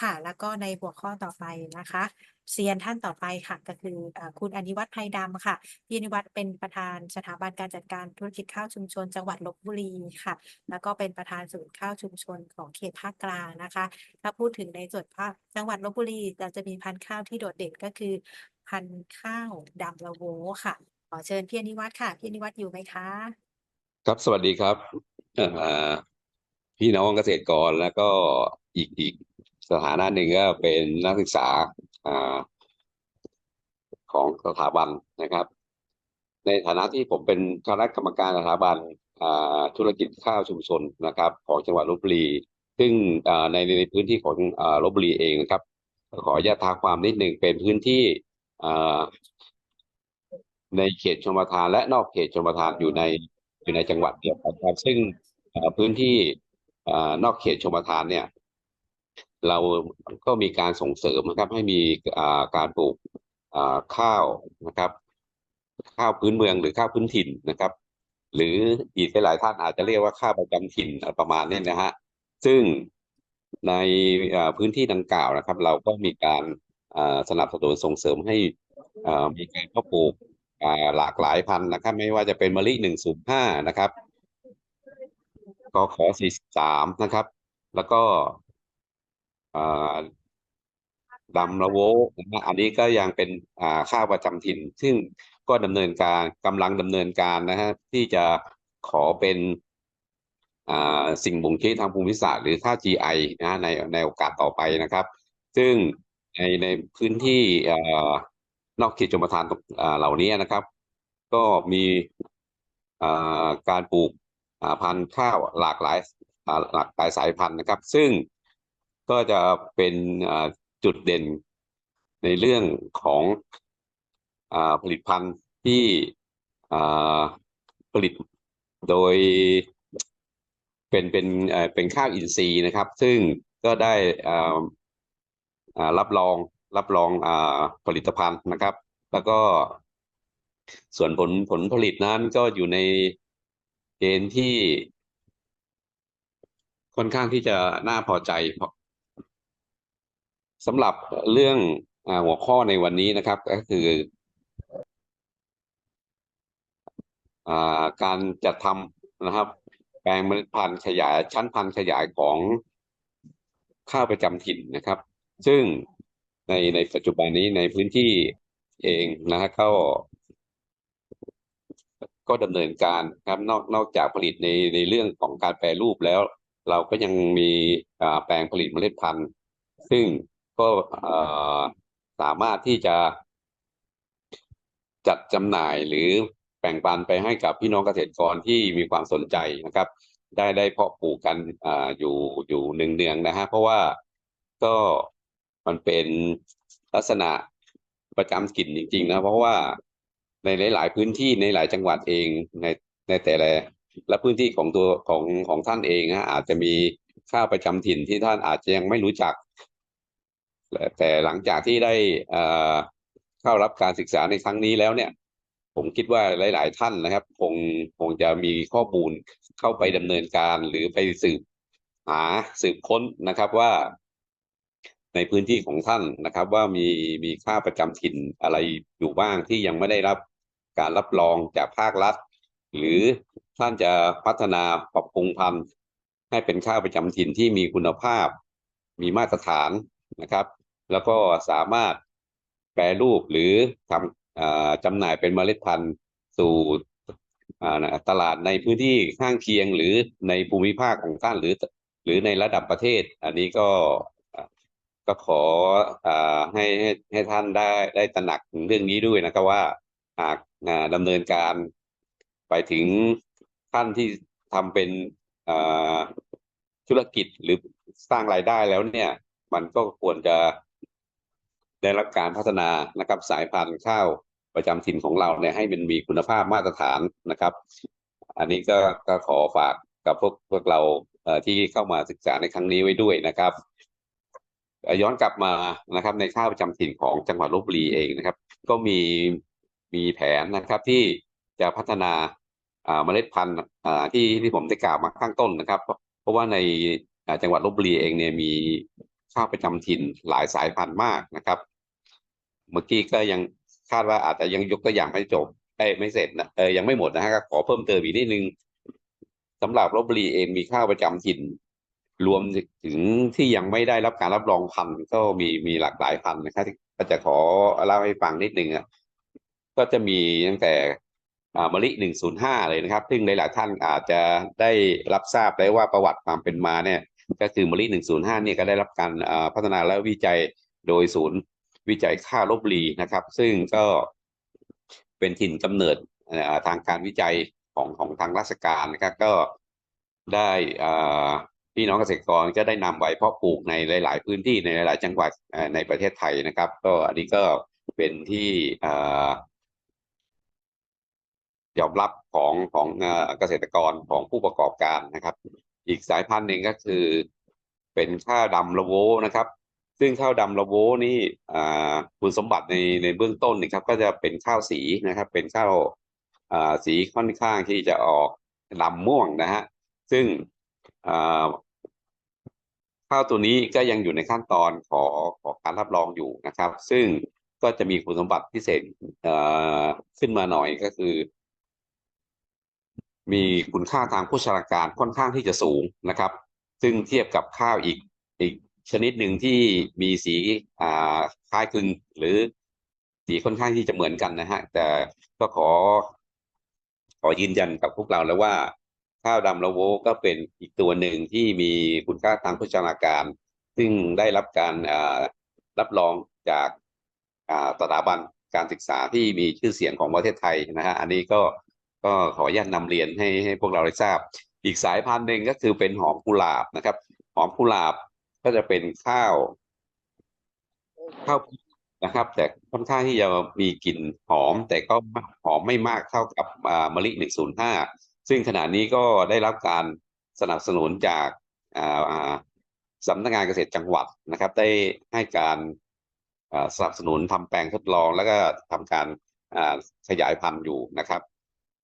ค่ะ แล้วก็ในหัวข้อต่อไปนะคะเซียนท่านต่อไปค่ะก็คือคุณอนิวัฒน์ไพดำค่ะพี่อนิวัฒน์เป็นประธานสถาบันการจัดการธุรกิจข้าวชุมชน จังหวัดลบบุรีค่ะ แล้วก็เป็นประธานศูนย์ข้าวชุมชนของเขตภาคกลางนะคะ ถ้าพูดถึงในส่วนภาคจังหวัดลบบุรีเราจะมีพันธุ์ข้าวที่โดดเด่นก็คือ พันธุ์ข้าวดำละโวค่ะขอเชิญพี่อนิวัฒน์ค่ะพี่อนิวัฒน์อยู่ไหมคะครับสวัสดีครับพี่น้องเกษตรกรแล้วก็อีกอีก สถานะหนึ่งก็เป็นนักศึกษาอของสถาบันนะครับ ในฐานะที่ผมเป็นคณะกรรมการสถาบันธุรกิจข้าวชุมชนนะครับ ของจังหวัดลบบุรี ซึ่งในในพื้นที่ของลบบุรีเองนะครับ ขออนุญาตท้าความนิดหนึ่งเป็นพื้นที่ในเขตชลประทานและนอกเขตชลประทานอยู่ในอยู่ในจังหวัดเดียวกันครับซึ่งพื้นที่นอกเขตชลประทานเนี่ย เราก็มีการส่งเสริมนะครับ ให้มีการปลูกข้าวนะครับ ข้าวพื้นเมืองหรือข้าวพื้นถิ่นนะครับ หรืออีกหลายท่านอาจจะเรียกว่าข้าวประจำถิ่นประมาณนี้นะฮะซึ่งในพื้นที่ดังกล่าวนะครับ เราก็มีการสนับสนุนส่งเสริมให้มีการเพาะปลูกหลากหลายพันธุ์นะครับ ไม่ว่าจะเป็นมะลิหนึ่งศูนย์ห้านะครับกขอสี่สามนะครับ แล้วก็ ดำละโวนะอันนี้ก็ยังเป็นอ่าข้าวประจำถิ่น ซึ่งก็ดำเนินการกำลังดำเนินการนะฮะที่จะขอเป็นสิ่งบ่งชี้ทางภูมิศาสตร์หรือค่า GI นะในในโอกาสต่อไปนะครับ ซึ่งในในพื้นที่อนอกเขตชลประทานเหล่านี้นะครับ ก็มีการปลูกพันธุ์ข้าวหลากหลายหลากหลายสายพันธุ์นะครับ ซึ่ง ก็จะเป็นจุดเด่นในเรื่องของอผลิตภัณฑ์ที่ผลิตโดยเป็นเป็นเป็นข้าวอินทรีย์นะครับ ซึ่งก็ได้รับรองรับรองอผลิตภัณฑ์นะครับ แล้วก็ส่วนผลผลผลิตนั้นก็อยู่ในเกณฑ์ที่ค่อนข้างที่จะน่าพอใจ สำหรับเรื่องอหัวข้อในวันนี้นะครับก็คืออการจัดทำนะครับ แปลงเมล็ดพันธุ์ขยายชั้นพันธุ์ขยายของข้าวประจำถิ่นนะครับ ซึ่งในในปัจจุบันนี้ในพื้นที่เองนะฮะก็ก็ดำเนินการครับนอกนอกจากผลิตในในเรื่องของการแปรรูปแล้ว เราก็ยังมีแปลงผลิตเมล็ดพันธุ์ ซึ่ง ก็สามารถที่จะ จัดจำหน่ายหรือแบ่งปันไปให้กับพี่น้องเกษตรกรที่มีความสนใจนะครับ ได้ได้เพาะปลูกกันออยู่อยู่หนึ่งเดืองนะฮะเพราะว่าก็มันเป็นลักษณะประจำถิ่นจริงๆนะเพราะว่าในหลาย ๆ พื้นที่ในหลายจังหวัดเองในในแต่ละและพื้นที่ของตัวของของท่านเองฮะอาจจะมีข้าวประจำถิ่นที่ท่านอาจจะยังไม่รู้จัก แต่หลังจากที่ได้เข้ารับการศึกษาในครั้งนี้แล้วเนี่ย ผมคิดว่าหลาย ๆ ท่านนะครับ คงคงจะมีข้อมูลเข้าไปดำเนินการหรือไปสืบหาสืบค้นนะครับว่า ในพื้นที่ของท่านนะครับ ว่ามีมีค่าประจำถิ่นอะไรอยู่บ้างที่ยังไม่ได้รับการรับรองจากภาครัฐ หรือท่านจะพัฒนาปรับปรุงพันธุ์ให้เป็นข้าวประจำถิ่นที่มีคุณภาพ มีมาตรฐานนะครับ แล้วก็สามารถแปรรูปหรือทำจำหน่ายเป็นเมล็ดพันธุ์สู่ตลาดในพื้นที่ข้างเคียงหรือในภูมิภาคของท่านหรือ หรือในระดับประเทศ อันนี้ก็ก็ขออให้ให้ให้ท่านได้ได้ตระหนักถึงเรื่องนี้ด้วยนะครับว่าหากดำเนินการไปถึงท่านที่ทำเป็นธุรกิจหรือสร้างรายได้แล้วเนี่ย มันก็ควรจะ ได้รับการพัฒนานะครับสายพันธุ์ข้าวประจำถิ่นของเราเนี่ยให้มันมีคุณภาพมาตรฐานนะครับ อันนี้ก็ก็ขอฝากกับพวกพวกเราที่เข้ามาศึกษาในครั้งนี้ไว้ด้วยนะครับ ย้อนกลับมานะครับ ในข้าวประจำถิ่นของจังหวัดลบบุรีเองนะครับ ก็มีมีแผนนะครับที่จะพัฒนาเมล็ดพันธุ์ที่ที่ผมได้กล่าวมาข้างต้นนะครับ เพราะว่าในจังหวัดลบบุรีเองเนี่ยมีข้าวประจำถิ่นหลายสายพันธุ์มากนะครับ เมื่อกี้ก็ยังคาดว่าอาจจะยังยกตัวอย่างไม่จบเอ้ยไม่เสร็จนะเออยังไม่หมดนะฮะก็ขอเพิ่มเติมอีกนิดนึงสำหรับลบบุรีเองมีข้าวประจำถิ่น รวมถึงที่ยังไม่ได้รับการรับรองพันธุ์ก็มีมีหลากหลายพันธุ์นะครับก็จะขอเล่าให้ฟังนิดนึงอะก็จะมีตั้งแต่อ่ามะลิหนึ่งศูนย์ห้าเลยนะครับ ซึ่งหลายๆท่านอาจจะได้รับทราบได้ว่าประวัติความเป็นมาเนี่ย ก็คือมะลิหนึ่งศูนย์ห้าเนี่ยก็ได้รับการพัฒนาและวิจัยโดยศูนย์ วิจัยข้าลบบุรีนะครับ ซึ่งก็เป็นถิ่นกำเนิดทางการวิจัยของของทางราชการนะครับก็ได้พี่น้องเกษตรกรก็ได้นำไว้เพาะปลูกในหลาย ๆ พื้นที่ในหลาย ๆ จังหวัดในประเทศไทยนะครับ ก็อันนี้ก็เป็นที่ยอมรับของของเอ่อเกษตรกรของผู้ประกอบการนะครับ อีกสายพันธุ์หนึ่งก็คือ เป็นข้าวดำละโวนะครับ ซึ่งข้าวดำละโวนี่คุณสมบัติในในเบื้องต้นนะครับ ก็จะเป็นข้าวสีนะครับ เป็นข้าวสีค่อนข้างที่จะออกดำม่วงนะฮะซึ่งข้าวตัวนี้ก็ยังอยู่ในขั้นตอนขอขอการรับรองอยู่นะครับ ซึ่งก็จะมีคุณสมบัติพิเศษขึ้นมาหน่อยก็คือ มีคุณค่าทางโภชนาการค่อนข้างที่จะสูงนะครับ ซึ่งเทียบกับข้าวอีกอีก ชนิดหนึ่งที่มีสีคล้ายคลึงหรือสีค่อนข้างที่จะเหมือนกันนะฮะ แต่ก็ขอ ขอยืนยันกับพวกเราแล้วว่า ข้าวดำละโวก็เป็นอีกตัวหนึ่งที่มีคุณค่าทางโภชนาการ ซึ่งได้รับการรับรองจากสถาบันการศึกษาที่มีชื่อเสียงของประเทศไทยนะฮะ อันนี้ก็ก็ขออนุญาตนำเรียนให้ให้พวกเราได้ทราบ อีกสายพันธุ์หนึ่งก็คือเป็นหอมกุหลาบนะครับ หอมกุหลาบ ก็จะเป็นข้าวข้าวนะครับ แต่ค่อนข้างที่จะมีกลิ่นหอม แต่ก็หอมไม่มากเท่ากับอ่ามะลิหนึ่งศูนย์ห้าซึ่งขณะนี้ก็ได้รับการสนับสนุนจากอ่าสำนักงานเกษตรจังหวัดนะครับ ได้ให้การสนับสนุนทำแปลงทดลองแล้วก็ทำการขยายพันธุ์อยู่นะครับ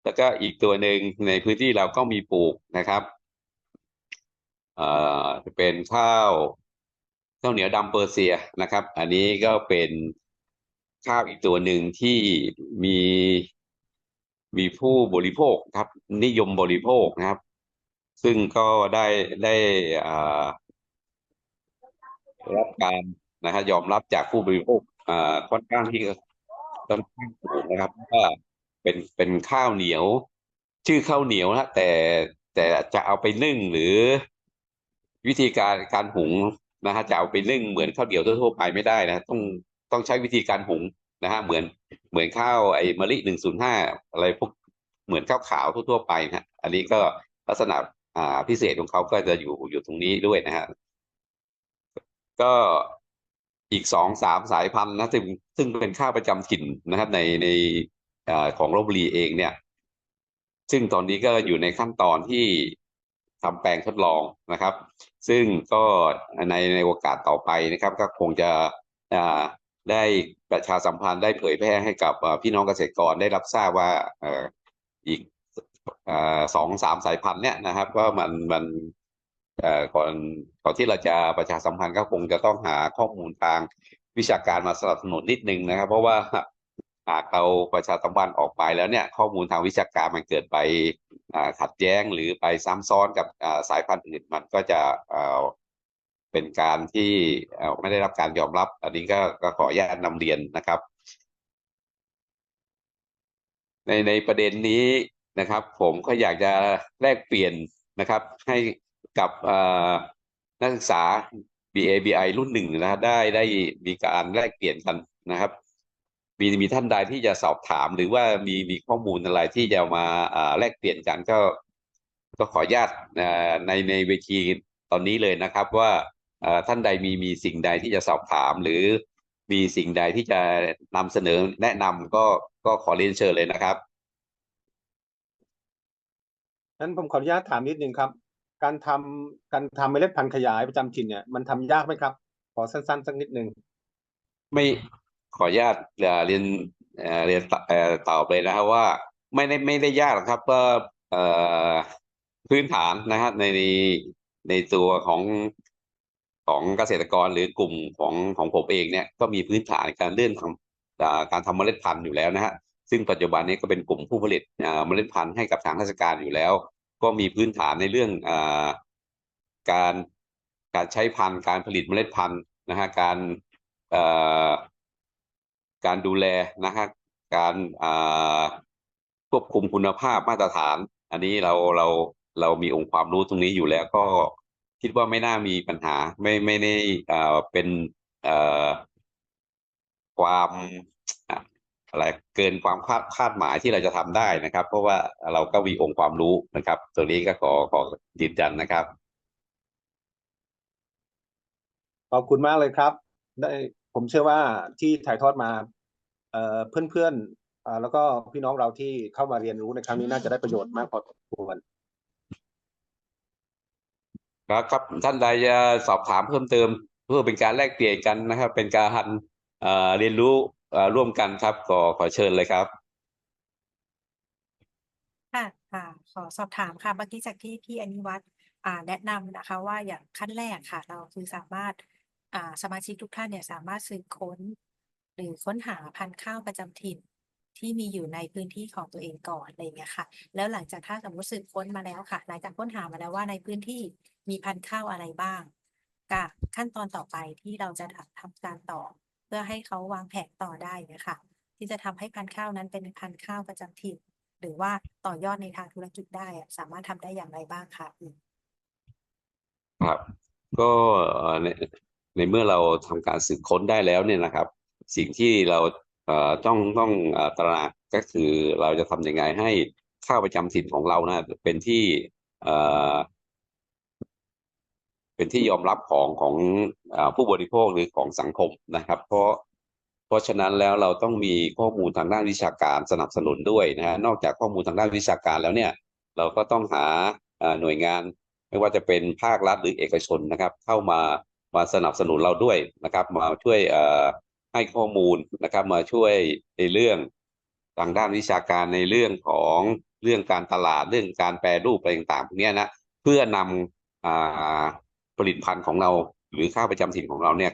แล้วก็อีกตัวหนึ่งในพื้นที่เราก็มีปลูกนะครับ จะเป็นข้าวข้าวเหนียวดำเปอร์เซียนะครับ อันนี้ก็เป็นข้าวอีกตัวหนึ่งที่มีมีผู้บริโภคครับ นิยมบริโภคนะครับ ซึ่งก็ได้ได้อ่ารับการนะฮะยอมรับจากผู้บริโภคอ่าค่อนข้างที่ค่อนข้างสูงนะครับว่าเป็นเป็นข้าวเหนียว ชื่อข้าวเหนียวนะแต่แต่จะเอาไปนึ่งหรือ วิธีการการหุงนะฮะจะเอาไปนึ่งเหมือนข้าวเหนียวทั่วไปไม่ได้นะต้องต้องใช้วิธีการหุงนะฮะเหมือนเหมือนข้าวไอ้มะลิหนึ่งศูนย์ห้าอะไรพวกเหมือนข้าวขาวทั่วๆไปนะฮะอันนี้ก็ลักษณะอ่าพิเศษของเขาก็จะอยู่อยู่ตรงนี้ด้วยนะฮะก็อีกสองสามสายพันธุ์นะซึ่งซึ่งเป็นข้าวประจำถิ่นนะครับ ในในอ่าของลบบุรีเองเนี่ย ซึ่งตอนนี้ก็อยู่ในขั้นตอนที่ ทำแปลงทดลองนะครับ ซึ่งก็ในในโอกาสต่อไปนะครับ ก็คงจะได้ประชาสัมพันธ์ได้เผยแพร่ให้กับพี่น้องเกษตรกรได้รับทราบว่าอีกสองสามสายพันธุ์เนี่ยนะครับว่ามันมันก่อนก่อนที่เราจะประชาสัมพันธ์ก็คงจะต้องหาข้อมูลทางวิชาการมาสนับสนุนนิดนึงนะครับ เพราะว่า หากเราประชาสัมพันธ์ออกไปแล้วเนี่ยข้อมูลทางวิชาการมันเกิดไปขัดแย้งหรือไปซ้ำซ้อนกับสายพันธุ์อื่นมันก็จะเป็นการที่ไม่ได้รับการยอมรับ อันนี้ก็ขออนุญาตนำเรียนนะครับ ในในประเด็นนี้นะครับ ผมก็อยากจะแลกเปลี่ยนนะครับ ให้กับนักศึกษา BABI รุ่นหนึ่งนะได้ได้มีการแลกเปลี่ยนกันนะครับ มีมีท่านใดที่จะสอบถาม หรือว่ามีมีข้อมูลอะไรที่จะมาอ่าแลกเปลี่ยนกันก็ ก็ขออนุญาตอ่าในในเวทีตอนนี้เลยนะครับว่าอ่าท่านใดมีมีสิ่งใดที่จะสอบถาม หรือมีสิ่งใดที่จะนำเสนอแนะนำก็ก็ขอเรียนเชิญเลยนะครับนั้นผมขออนุญาตถามนิดนึงครับ การทำการทำเมล็ดพันธุ์ขยายประจำถิ่นเนี่ยมันทำยากไหมครับ ขอสั้นๆสักนิดนึงไม่ ขออนุญาตเรียนเรียนตเอ่อตอบเลยนะครับว่าไม่ได้ไม่ได้ยากหรอกครับก็พื้นฐานนะฮะในในในตัวของของเกษตรกรหรือกลุ่มของของผมเองเนี่ยก็มีพื้นฐานการเรื่องทำอ่าการทำเมล็ดพันธุ์อยู่แล้วนะฮะซึ่งปัจจุบันนี้ก็เป็นกลุ่มผู้ผลิตเมล็ดพันธุ์ให้กับทางราชการอยู่แล้ว ก็มีพื้นฐานในเรื่องการการใช้พันธุ์การผลิตเมล็ดพันธุ์นะฮะการ การดูแลนะฮะการควบคุมคุณภาพมาตรฐาน อันนี้เราเราเรามีองค์ความรู้ตรงนี้อยู่แล้วก็คิดว่าไม่น่ามีปัญหาไม่ไม่ได้เอ่อเป็นอ่อความอะไรเกินความคาดคาดหมายที่เราจะทำได้นะครับ เพราะว่าเราก็มีองค์ความรู้นะครับตรงนี้ก็ขอขอยืนยันนะครับ ขอบคุณมากเลยครับ ได้ ผมเชื่อว่าที่ถ่ายทอดมาเอ่อเพื่อนๆอ่าแล้วก็พี่น้องเราที่เข้ามาเรียนรู้ในครั้งนี้น่าจะได้ประโยชน์มากพอสมควรครับครับท่านใดจะสอบถามเพิ่มเติม เพื่อเป็นการแลกเปลี่ยนกันนะครับ เป็นการเอ่อเรียนรู้เอ่อร่วมกันครับขอขอเชิญเลยครับค่ะค่ะขอสอบถามค่ะเมื่อกี้จากที่พี่อนิวัฒน์อ่าแนะนำนะคะ ว่าอย่างขั้นแรกค่ะ เราคือสามารถอ่า สมาชิกทุกท่านเนี่ยสามารถสืบค้น หรือค้นหาพันธุ์ข้าวประจำถิ่นที่มีอยู่ในพื้นที่ของตัวเองก่อนอะไรอย่างเงี้ยค่ะ แล้วหลังจากถ้าสมมติสืบค้นมาแล้วค่ะ หลังจากค้นหามาแล้วว่าในพื้นที่มีพันธุ์ข้าวอะไรบ้างกับขั้นตอนต่อไปที่เราจะทำการต่อ เพื่อให้เขาวางแผนต่อได้นะคะที่จะทำให้พันธุ์ข้าวนั้นเป็นพันธุ์ข้าวประจำถิ่นหรือว่าต่อยอดในทางธุรกิจได้สามารถทำได้อย่างไรบ้างคะครับ ก็เอ่อ ในเมื่อเราทำการสืบค้นได้แล้วเนี่ยนะครับ สิ่งที่เราต้องต้องตระหนักก็คือเราจะทำยังไงให้ข้าวประจำถิ่นของเรานะเป็นที่เป็นที่ยอมรับของของผู้บริโภคหรือของสังคมนะครับ เพราะเพราะฉะนั้นแล้วเราต้องมีข้อมูลทางด้านวิชาการสนับสนุนด้วยนะฮะนอกจากข้อมูลทางด้านวิชาการแล้วเนี่ย เราก็ต้องหาหน่วยงานไม่ว่าจะเป็นภาครัฐหรือเอกชนนะครับ เข้ามา มาสนับสนุนเราด้วยนะครับ มาช่วยให้ข้อมูลนะครับ มาช่วยในเรื่องทางด้านวิชาการในเรื่องของเรื่องการตลาดเรื่องการแปรรูปอะไรต่างๆพวกนี้นะเพื่อนำอผลิตภัณฑ์ของเรา หรือข้าวประจำถิ่นของเราเนี่ย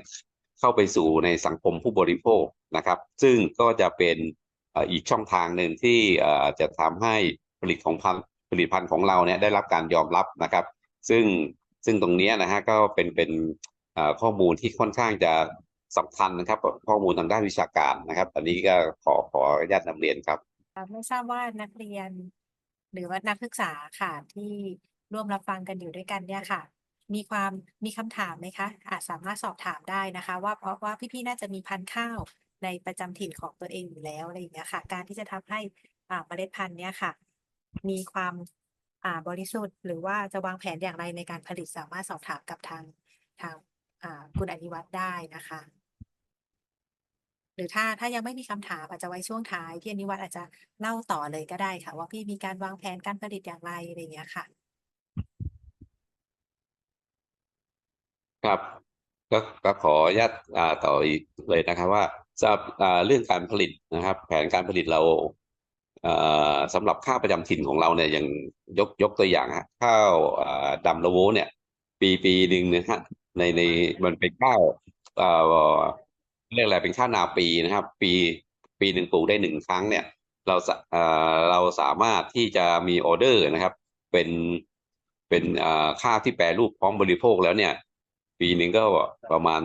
เข้าไปสู่ในสังคมผู้บริโภคนะครับ ซึ่งก็จะเป็นอีกช่องทางหนึ่งที่จะทำให้ผลิตของพันผลิตภัณฑ์ของเราเนี่ยได้รับการยอมรับนะครับ ซึ่งซึ่งตรงนี้นะฮะก็เป็นเป็น ข้อมูลที่ค่อนข้างจะสำคัญนะครับ ข้อมูลทางด้านวิชาการนะครับ อันนี้ก็ขอขออนุญาตนำเรียนครับ ไม่ทราบว่านักเรียน หรือว่านักศึกษาค่ะที่ร่วมรับฟังกันอยู่ด้วยกันเนี่ยค่ะ มีความมีคำถามไหมคะ อาจสามารถสอบถามได้นะคะ ว่าเพราะว่าพี่ๆน่าจะมีพันธุ์ข้าวในประจำถิ่นของตัวเองอยู่แล้วอะไรอย่างเงี้ยค่ะ การที่จะทำให้อ่าเมล็ดพันธุ์เนี่ยค่ะ มีความอ่าบริสุทธิ์ หรือว่าจะวางแผนอย่างไรในการผลิตสามารถสอบถามกับทางทาง คุณอนิวัฒน์ได้นะคะ หรือถ้าถ้ายังไม่มีคำถามอาจจะไว้ช่วงท้ายพี่อนิวัฒน์อาจจะเล่าต่อเลยก็ได้ค่ะ ว่าพี่มีการวางแผนการผลิตอย่างไรอะไรอย่างเงี้ยค่ะ ครับก็ก็ขออนุญาตต่ออีกเลยนะครับว่าสำหรับเรื่องการผลิตนะครับ แผนการผลิตเราอ่าสำหรับข้าวประจำถิ่นของเราเนี่ยอย่างยกยกตัวอย่างฮะข้าวอ่าดำละโวเนี่ย ปีปีหนึ่งนะฮะ ในในมันเป็นข้าวอ่าเรียกอะไรเป็นข้าวนาปีนะครับ ปีปีหนึ่งปลูกได้หนึ่งครั้งเนี่ย เราสะอ่าเราสามารถที่จะมีออเดอร์นะครับ เป็นเป็นอ่าข้าวที่แปรรูปพร้อมบริโภคแล้วเนี่ย ปีหนึ่งก็ประมาณ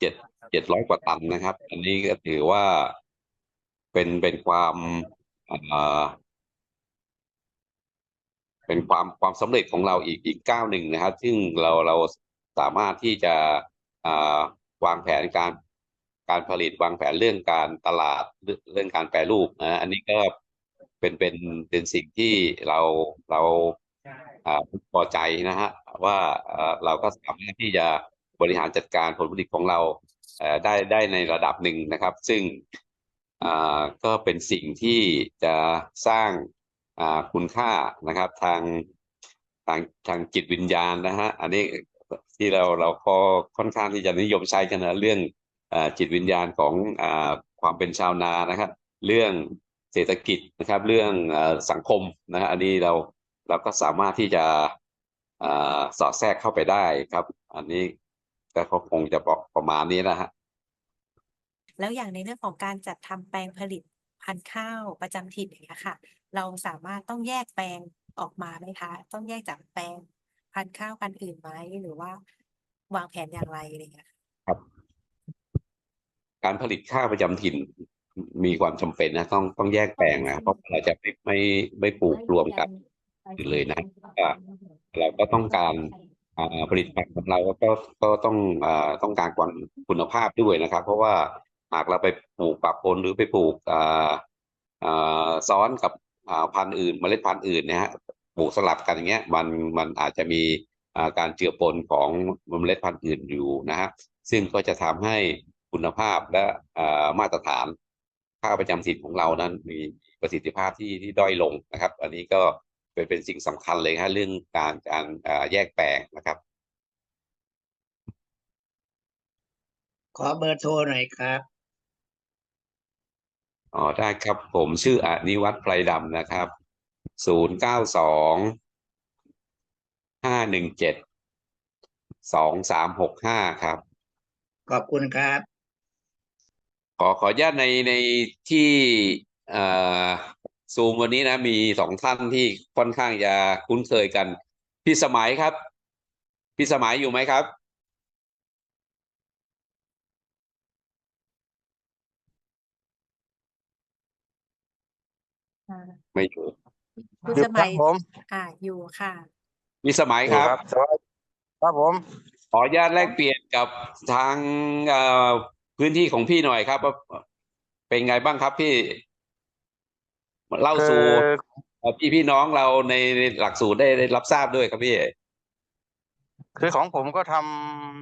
เจ็ดเจ็ดร้อยกว่าตันนะครับ อันนี้ก็ถือว่าเป็นเป็นความอ่าเป็นความความสำเร็จของเราอีกอีกก้าวหนึ่งนะครับ ซึ่งเราเรา สามารถที่จะวางแผนการการผลิตวางแผนเรื่องการตลาดเรื่องการแปรรูปนะอันนี้ก็เป็นเป็นเป็นสิ่งที่เราเราอพอใจนะฮะว่าเราก็สามารถที่จะบริหารจัดการผลผลิตของเราได้ได้ในระดับหนึ่งนะครับ ซึ่งก็เป็นสิ่งที่จะสร้างคุณค่านะครับทางทางทางจิตวิญญาณนะฮะอันนี้ ที่เราเราก็ค่อนข้างที่จะนิยมใช้กันนะเรื่องอจิตวิญญาณของอความเป็นชาวนานะครับ เรื่องเศรษฐกิจนะครับ เรื่องอสังคมนะฮะอันนี้เราเราก็สามารถที่จะอสอดแทรกเข้าไปได้ครับ อันนี้ก็คงจะประประมาณนี้นะฮะแล้วอย่างในเรื่องของการจัดทำแปลงผลิตพันธุ์ข้าวประจำถิ่นอย่างเงี้ยค่ะ เราสามารถต้องแยกแปลงออกมาไหมคะ ต้องแยกจากแปลง พันธุ์ข้าวพันธุ์อื่นไหมหรือว่าวางแผนอย่างไรอะไรอย่างเงี้ยค่ะการผลิตข้าวประจำถิ่นมีความจำเป็นนะต้องต้องแยกแปลงนะเพราะเราจะไม่ไม่ไม่ปลูกรวมกัน อยู่เลยนะว่าเราก็ต้องการอ่าผลิตภัณฑ์ของเราก็ก็ต้องอ่าต้องการความคุณภาพด้วยนะครับ เพราะว่าหากเราไปปลูกปะปนหรือไปปลูกอ่าอ่าซ้อนกับอ่าพันธุ์อื่นเมล็ดพันธุ์อื่นเนะฮะป ลูกสลับกันอย่างเงี้ยมันมันอาจจะมีอ่าการเจือปนของเมล็ดพันธุ์อื่นอยู่นะฮะซึ่งก็จะทำให้คุณภาพและอ่ามาตรฐานข้าวประจำถิ่นของเรานั้นมีประสิทธิภาพที่ที่ด้อยลงนะครับ อันนี้ก็เป็นเป็นสิ่งสำคัญเลยครับเรื่องการการอ่าแยกแปลงนะครับ ขอเบอร์โทรหน่อยครับอ๋อได้ครับผมชื่ออนิวัฒน์ไพรดำนะครับ ศูนย์เก้าสองห้าหนึ่งเจ็ดสองสามหกห้าครับ ขอบคุณครับ ขอขออนุญาตในในที่เอ่อซูมวันนี้นะมีสองท่านที่ค่อนข้างจะคุ้นเคยกัน พี่สมัยครับ พี่สมัยอยู่ไหมครับอ่าไม่อยู่ คุณหยุสดคมัรับยผมอ่าอยู่ค่ะพี่สมัยครับ สวัสดีครับผม ขออนุญาตแลกเปลี่ยนกับทางเอ่อพื้นที่ของพี่หน่อยครับว่าเป็นไงบ้างครับพี่ เล่าคืสู่อเอ่อพี่พี่น้องเราในในหลักสูตรได้ได้รับทราบด้วยครับพี่ คือของผมก็ท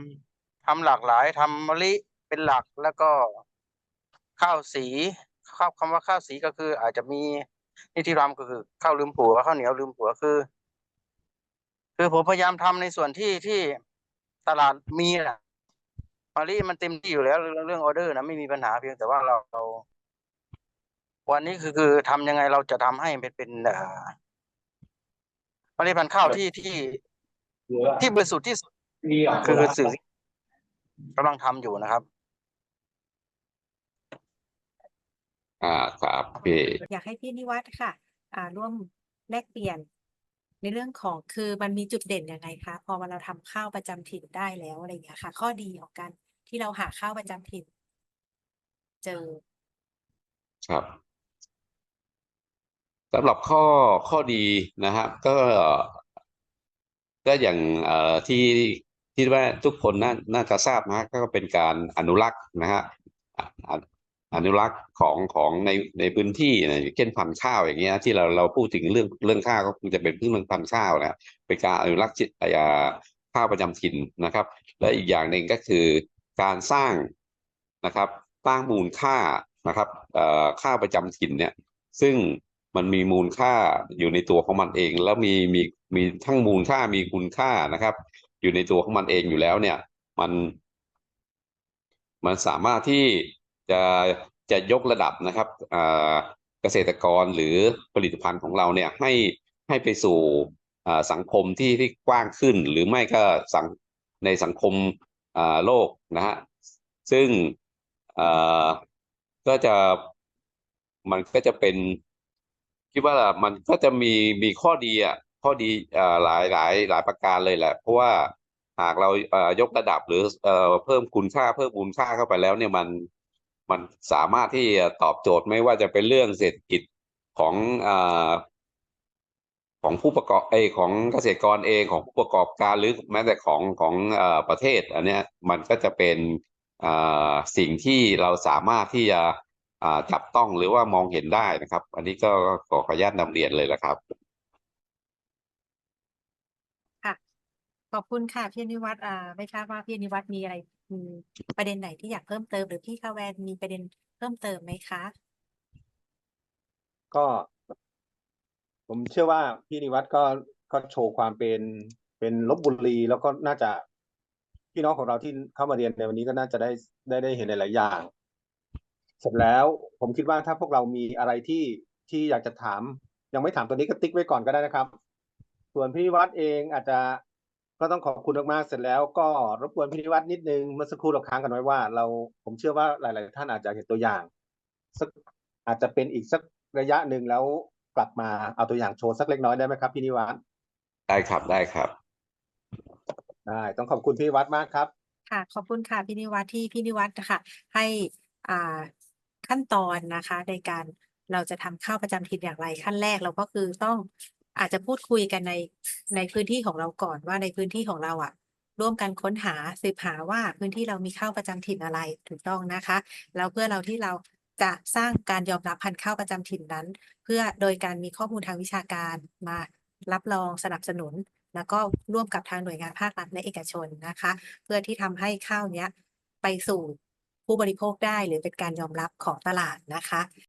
ำทำหลากหลายทำมะลิเป็นหลักแล้วก็ข้าวสีข้าวคำว่าข้าวสีก็คืออาจจะมี นี่ที่ทำก็คือข้าวลืมผัวข้าวเหนียวลืมผัวคือ คือผมพยายามทำในส่วนที่ที่ตลาดมีแหละมะลิมันเต็มที่อยู่แล้วเรื่องเรื่องออเดอร์นะไม่มีปัญหาเพียงแต่ว่าเราเรา วันนี้คือคือทำยังไงเราจะทำให้เป็นเป็นเอ่อเมล็ดพันธุ์ข้าวที่ที่ที่บริสุทธิ์ที่สุดคือคือสื่อกำลังทำอยู่นะครับ อ่าครับพี่อยากให้พี่นิวัฒน์ค่ะ อ่าร่วมแลกเปลี่ยน ในเรื่องของคือมันมีจุดเด่นยังไงคะพอมาเราทำข้าวประจำถิ่นได้แล้วอะไรอย่างเงี้ยค่ะ ข้อดีของการที่เราหาข้าวประจำถิ่น เจอครับสำหรับข้อข้อดีนะครับ ก็ก็อย่างเอ่อที่ที่ว่าทุกคนน่าน่าจะทราบนะก็เป็นการอนุรักษ์นะฮะอะ อนุรักษ์ของของในในพื้นที่นะอย่างเช่นพันธุ์ข้าวอย่างเงี้ยที่เราเราพูดถึงเรื่องเรื่องข้าวก็คงจะเป็นเรื่องพันธุ์ข้าวนะเป็นการอนุรักษ์จิตอ่าข้าวประจำถิ่นนะครับ และอีกอย่างหนึ่งก็คือการสร้างนะครับสร้างมูลค่านะครับเอ่อข้าวประจำถิ่นเนี่ยซึ่งมันมีมูลค่าอยู่ในตัวของมันเอง แล้วมีมีมีทั้งมูลค่ามีคุณค่านะครับ อยู่ในตัวของมันเองอยู่แล้วเนี่ย มัน มันสามารถที่ จะจะยกระดับนะครับเกษตรกรหรือผลิตภัณฑ์ของเราเนี่ยให้ให้ไปสู่สังคมที่ที่กว้างขึ้น หรือไม่ก็สังในสังคมโลกนะฮะซึ่งก็จะมันก็จะเป็นคิดว่ามันก็จะมีมีข้อดีอะข้อดีหลายหลายหลายประการเลยแหละ เพราะว่าหากเรายกระดับหรือเอ่อเพิ่มคุณค่าเพิ่มมูลค่าเข้าไปแล้วเนี่ยมัน มันสามารถที่จะตอบโจทย์ไม่ว่าจะเป็นเรื่องเศรษฐกิจของอของผู้ประกอบเอของเกษตรกรเองของผู้ประกอบการหรือแม้แต่ของของอประเทศ อันเนี้ยมันก็จะเป็นสิ่งที่เราสามารถที่จะจับต้องหรือว่ามองเห็นได้นะครับ อันนี้ก็ขอขออนุญาตนำเรียนเลยละครับค่ะขอบคุณค่ะพี่นิวัฒน์อ่าไม่ทราบว่าพี่นิวัฒน์มีอะไร มีประเด็นไหนที่อยากเพิ่มเติม หรือพี่คาแวนมีประเด็นเพิ่มเติมไหมคะ ก็ ผมเชื่อว่าพี่นิวัฒน์ก็ก็โชว์ความเป็นเป็นลบบุรีแล้วก็น่าจะพี่น้องของเราที่เข้ามาเรียนในวันนี้ก็น่าจะได้ได้ได้เห็นหลายๆอย่าง เสร็จแล้วผมคิดว่าถ้าพวกเรามีอะไรที่ที่อยากจะถาม ยังไม่ถามตัวนี้ก็ติ๊กไว้ก่อนก็ได้นะครับ ส่วนพี่นิวัฒน์เองอาจจะ ก็ต้องขอบคุณมากๆเสร็จแล้วก็รบกวนพี่นิวัฒน์นิดนึงเมื่อสักครู่เราค้างกันไว้ว่า เราผมเชื่อว่าหลาย ๆ ท่านอาจจะเห็นตัวอย่างสักอาจจะเป็นอีกสักระยะหนึ่งแล้วกลับมาเอาตัวอย่างโชว์สักเล็กน้อยได้ไหมครับพี่นิวัฒน์ได้ครับได้ครับได้ต้องขอบคุณพี่นิวัฒน์มากครับ ค่ะ ขอบคุณค่ะพี่นิวัฒน์ที่พี่นิวัฒน์นะคะให้อ่าขั้นตอนนะคะ ในการเราจะทำข้าวประจำถิ่นอย่างไรขั้นแรกเราก็คือต้อง อาจจะพูดคุยกันในในพื้นที่ของเราก่อนว่าในพื้นที่ของเราอะ ร่วมกันค้นหาสืบหาว่าพื้นที่เรามีข้าวประจำถิ่นอะไรถูกต้องนะคะ แล้วเพื่อเราที่เราจะสร้างการยอมรับพันธุ์ข้าวประจำถิ่นนั้น เพื่อโดยการมีข้อมูลทางวิชาการมารับรองสนับสนุน แล้วก็ร่วมกับทางหน่วยงานภาครัฐและเอกชนนะคะ เพื่อที่ทำให้ข้าวเนี้ยไปสู่ผู้บริโภคได้หรือเป็นการยอมรับของตลาดนะคะ